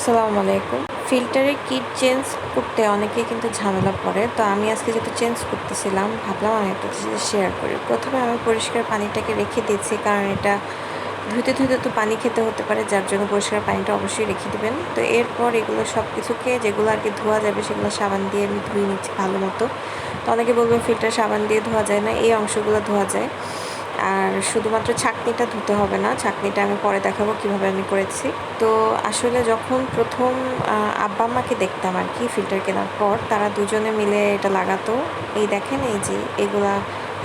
আসসালামু আলাইকুম। ফিল্টারে kit change করতে অনেকেই কিন্তু ঝামেলা পড়ে। তো আমি আজকে যেহেতু চেঞ্জ করতেছিলাম, ভাবলাম আমি একটা শেয়ার করি। প্রথমে আমি পরিষ্কার পানিটাকে রেখে দিয়েছি, কারণ এটা ধুতে ধুতে তো পানি খেতে হতে পারে, যার জন্য পরিষ্কার পানিটা অবশ্যই রেখে দেবেন। তো এরপর এগুলো সব কিছুকে যেগুলো আর কি ধোয়া যাবে, সেগুলো সাবান দিয়ে আমি ধুয়ে নিচ্ছি ভালো মতো। তো অনেকে বলবেন ফিল্টার সাবান দিয়ে ধোয়া যায় না, এই অংশগুলো ধোয়া যায়। আর শুধুমাত্র ছাকনিটা ধুতে হবে না, ছাকনিটা আমি পরে দেখাবো কীভাবে আমি করেছি। তো আসলে যখন প্রথম আব্বা আম্মাকে দেখতাম আর কি ফিল্টার কেনার পর, তারা দুজনে মিলে এটা লাগাতো। এই দেখেন এই যে, এগুলা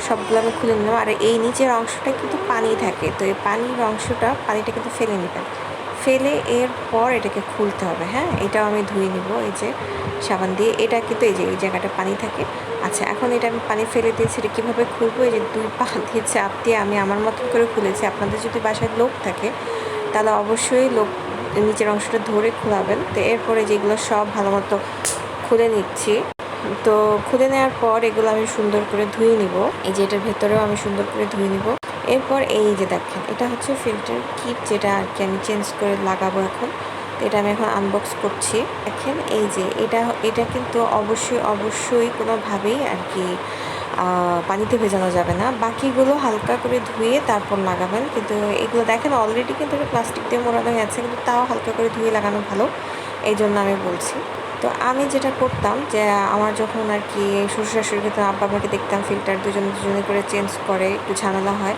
সবগুলো আমি খুলে নিলাম। আর এই নিচের অংশটা কিন্তু পানি থাকে। তো এই পানির অংশটা, পানিটা কিন্তু ফেলে নেবেন। ফেলে এরপর এটাকে খুলতে হবে হ্যাঁ? এটাও আমি ধুয়ে নিব, এই যে সাবান দিয়ে। এটা কিন্তু এই যে, এই জায়গাটা পানি থাকে। আচ্ছা এখন এটা আমি পানি ফেলে দিয়েছি, এটা কীভাবে খুলবো? এই যে দুই পা দিয়ে চাপ দিয়ে আমি আমার মতন করে খুলেছি। আপনাদের যদি বাসায় লোক থাকে, তাহলে অবশ্যই লোক নিচের অংশটা ধরে খোলাবেন। তো এরপরে যেগুলো সব ভালো মতো খুলে নিচ্ছি তো খুলে নেওয়ার পর এগুলো আমি সুন্দর করে ধুয়ে নিব। এই যে এটার ভেতরেও আমি সুন্দর করে ধুয়ে নিব। এরপর এই যে দেখেন, এটা হচ্ছে ফিল্টার কিট যেটা আর কি আমি চেঞ্জ করে লাগাবো এখন। এটা আমি এখন আনবক্স করছি। দেখেন, এই যে এটা এটা কিন্তু অবশ্যই অবশ্যই কোনোভাবেই আর কি পানিতে ভেজানো যাবে না। বাকিগুলো হালকা করে ধুয়ে তারপর লাগাবেন। কিন্তু এগুলো দেখেন অলরেডি কিন্তু প্লাস্টিক দিয়ে মোড়ানো হয়ে আছে, কিন্তু তাও হালকা করে ধুয়ে লাগানো ভালো। এই জন্য আমি বলছি। তো আমি যেটা করতাম যে, আমার যখন আর কি শ্বশুর শাশুড়ি খেতাম আব্বা আমাকে দেখতাম ফিল্টার দুজন দুজনে করে চেঞ্জ করে, একটু ঝামেলা হয়।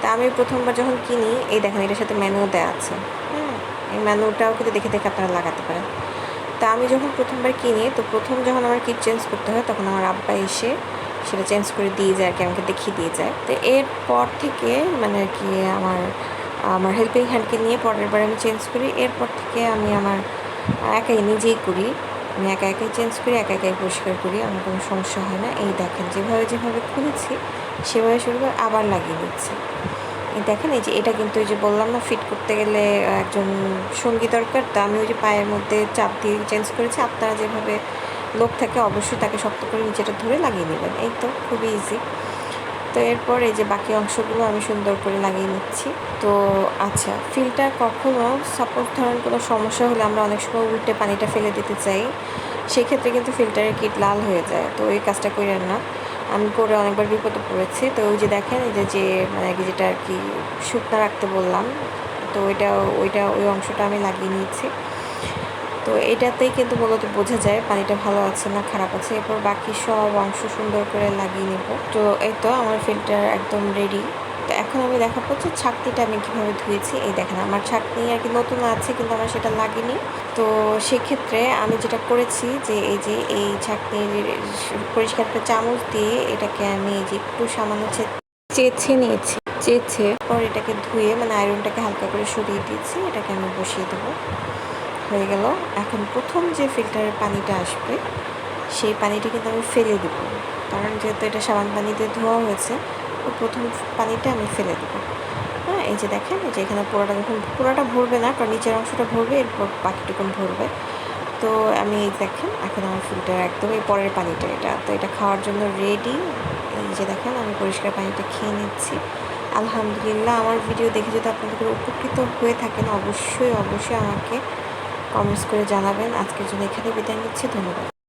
তা আমি প্রথমবার যখন কিনি, এই দেখেন এটার সাথে ম্যানুও দেওয়া আছে। হ্যাঁ এই ম্যানুটাও কিন্তু দেখে দেখে আপনারা লাগাতে পারেন। তা আমি যখন প্রথমবার কিনি, তো প্রথম যখন আমার কিট চেঞ্জ করতে হয়, তখন আমার আব্বা এসে সেটা চেঞ্জ করে দিয়ে যায় আর কি, আমাকে দেখিয়ে দিয়ে যায়। তো এরপর থেকে মানে আর কি আমার আমার হেল্পিং হ্যান্ডকে নিয়ে পরের বার আমি চেঞ্জ করি। এরপর থেকে আমি আমার একাই নিজেই করি। আমি একা একাই চেঞ্জ করি, একা একাই পরিষ্কার করি, আমার কোনো সমস্যা হয় না। এই দেখেন, যেভাবে যেভাবে খুলেছি, সেভাবে সেভাবে আবার লাগিয়ে দিচ্ছি এই দেখেন, এই যে এটা কিন্তু ওই যে বললাম না ফিট করতে গেলে একজন সঙ্গী দরকার। তো আমি ওই যে পায়ের মধ্যে চাপ দিয়ে চেঞ্জ করেছি। আপনারা যেভাবে লোক থাকে, অবশ্যই তাকে শক্ত করে নিচেটা ধরে লাগিয়ে নেবেন। এই তো, খুবই ইজি তো এরপর এই যে বাকি অংশগুলো আমি সুন্দর করে লাগিয়ে নিচ্ছি। তো আচ্ছা ফিল্টার কখনও সাপোজ ধরেন কোনো সমস্যা হলে আমরা অনেক সময় উল্টে পানিটা ফেলে দিতে চাই। সেক্ষেত্রে কিন্তু ফিল্টারের কিট লাল হয়ে যায়। তো এই কাজটা করেন না। আমি পরে অনেকবার বিপদে পড়েছি। তো ওই যে দেখেন, এই যে যে মানে যেটা আর কি শুকনো রাখতে বললাম, তো ওইটা ওইটা, ওই অংশটা আমি লাগিয়ে নিয়েছি। তো এটাতেই কিন্তু মূলত বোঝা যায় পানিটা ভালো আছে না খারাপ আছে। এরপর বাকি সব অংশ সুন্দর করে লাগিয়ে নেব। তো এই তো আমার ফিল্টার একদম রেডি তো এখন আমি দেখা পাচ্ছি ছাকনিটা আমি কীভাবে ধুয়েছি। এই দেখেন, আমার ছাকনি আর কি নতুন আছে কিন্তু আমার সেটা লাগেনি। তো সেক্ষেত্রে আমি যেটা করেছি যে এই যে এই ছাকনির পরিষ্কার একটা চামচ দিয়ে এটাকে আমি এই যে একটু সামান্য চেছে নিয়েছি। চেছে পর এটাকে ধুয়ে মানে আয়রনটাকে হালকা করে সরিয়ে দিয়েছি। এটাকে আমি বসিয়ে দেবো। হয়ে গেল। এখন প্রথম যে ফিল্টারের পানিটা আসবে, সেই পানিটা কিন্তু আমি ফেলে দেব। কারণ যেহেতু এটা সাবান পানি দিয়ে ধোয়া হয়েছে, তো প্রথম পানিটা আমি ফেলে দেবো। হ্যাঁ এই যে দেখেন, এই যে এখানে পুরোটা যখন, পুরোটা ভরবে না, কারণ নিচের অংশটা ভরবে, এরপর বাকিটুকুন ভরবে। তো আমি এই দেখেন, এখন আমার ফিল্টার একদম এই পরের পানিটা এটা। তো এটা খাওয়ার জন্য রেডি এই যে দেখেন, আমি পরিষ্কার পানিটা খেয়ে নিচ্ছি। আলহামদুলিল্লাহ, আমার ভিডিও দেখে যদি আপনাদের উপকৃত হয়ে থাকেন, অবশ্যই অবশ্যই আমাকে কমেন্টস করে জানাবেন। আজকের জন্য এখানে বিদায় নিচ্ছি। ধন্যবাদ।